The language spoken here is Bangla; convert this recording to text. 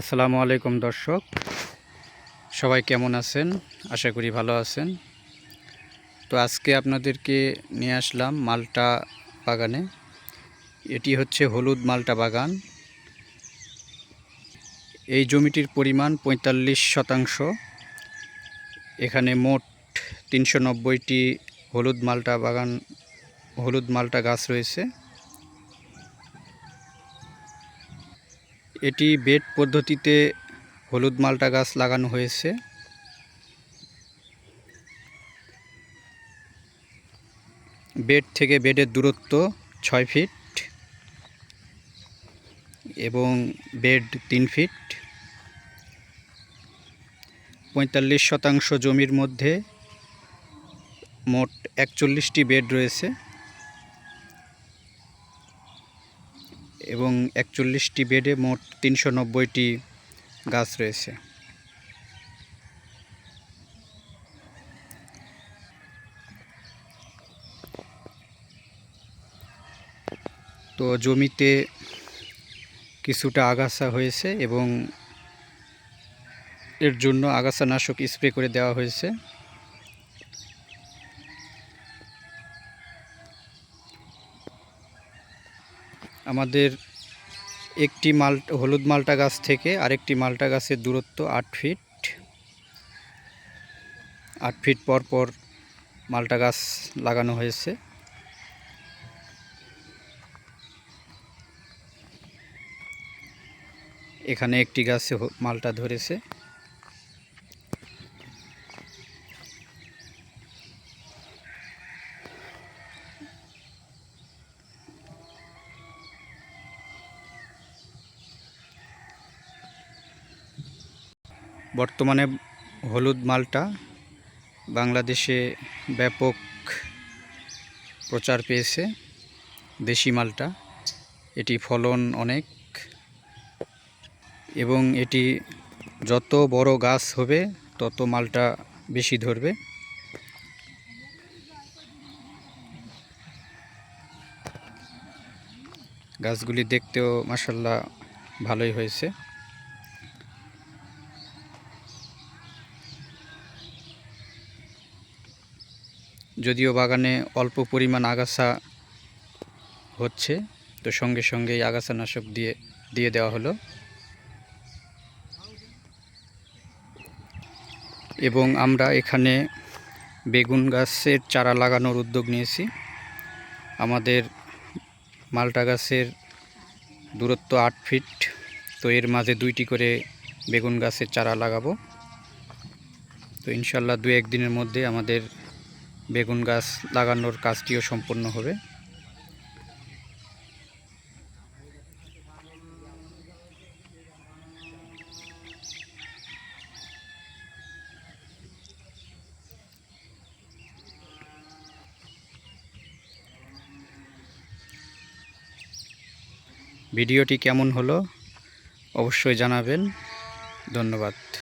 আসসালামু আলাইকুম দর্শক। সবাই কেমন আছেন? আশা করি ভালো আছেন। তো আজকে আপনাদেরকে নিয়ে আসলাম মালটা বাগানে। এটি হচ্ছে হলুদ মালটা বাগান। এই জমিটির পরিমাণ পঁয়তাল্লিশ শতাংশ। এখানে মোট তিনশো নব্বইটি হলুদ মালটা বাগান হলুদ মালটা গাছ রয়েছে। এটি বেড পদ্ধতিতে হলুদ মালটা গাছ লাগানো হয়েছে। বেড থেকে বেডের দূরত্ব ছয় ফিট এবং বেড তিন ফিট। পঁয়তাল্লিশ শতাংশ জমির মধ্যে মোট একচল্লিশটি বেড রয়েছে। এবং একচল্লিশটি বেডে মোট তিনশো নব্বইটি গাছ রয়েছে। তো জমিতে কিছুটা আগাছা হয়েছে এবং এর জন্য আগাছানাশক স্প্রে করে দেওয়া হয়েছে। আমাদের একটি মাল হলুদ মালটা গাছ থেকে আরেকটি মালটা গাছের দূরত্ব আট ফিট। আট ফিট পর পর মালটা গাছ লাগানো হয়েছে। এখানে একটি গাছে মালটা ধরেছে। বর্তমানে হলুদ মালটা বাংলাদেশে ব্যাপক প্রচার পেয়েছে দেশি মালটা। এটি ফলন অনেক এবং এটি যত বড় গাছ হবে তত মালটা বেশি ধরবে। গাছগুলি দেখতেও মাসাল্লাহ ভালোই হয়েছে। যদিও বাগানে অল্প পরিমাণ আগাছা হচ্ছে, তো সঙ্গে সঙ্গে এই আগাছানাশক দিয়ে দিয়ে দেওয়া হলো। এবং আমরা এখানে বেগুন গাছের চারা লাগানোর উদ্যোগ নিয়েছি। আমাদের মালটা গাছের দূরত্ব আট ফিট, তো এর মাঝে দুইটি করে বেগুন গাছের চারা লাগাবো। তো ইনশাল্লাহ দু একদিনের মধ্যে আমাদের বেগুন গাছ লাগানোর কাজটিও সম্পূর্ণ হবে। ভিডিওটি কেমন হলো অবশ্যই জানাবেন। ধন্যবাদ।